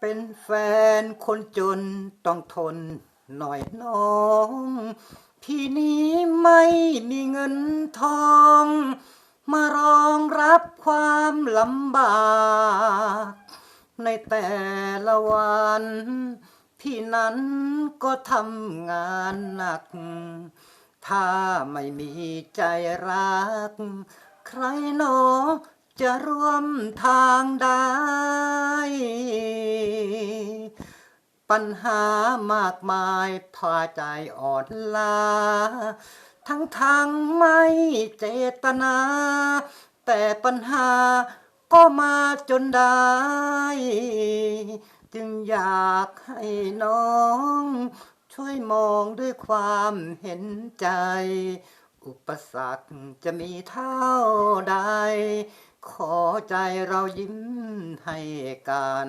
เป็นแฟนคนจนต้องทนหน่อยน้อง พี่นี้ไม่มีเงินทอง มารองรับความลำบาก ในแต่ละวัน พี่นั้นก็ทำงานหนัก ถ้าไม่มีใจรัก ใครหนอจะร่วมทางได้ ปัญหามากมายพาใจอ่อนล้าทั้งทางไม่เจตนา แต่ปัญหาก็มาจนได้ จึงอยากให้น้อง ช่วยมองด้วยความเห็นใจ อุปสรรคจะมีเท่าใด ขอใจเรายิ้มให้กัน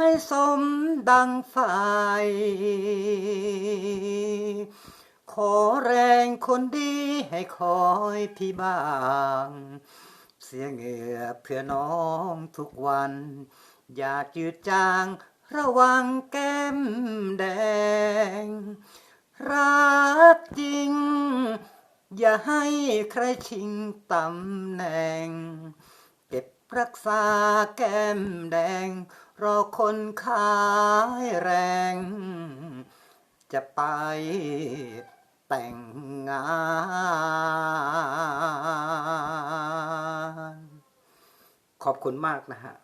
ให้สมดังไฟขอแรงคนดีให้คอยพี่บ้าง เสียเหงื่อเพื่อน้องทุกวัน อย่าจืดจางระวังแก้มแดง รักจริง อย่าให้ใครชิงตำแหน่ง เก็บรักษาแก้มแดง รอคนขายแรง จะไปแต่งงาน ขอบคุณมากนะฮะ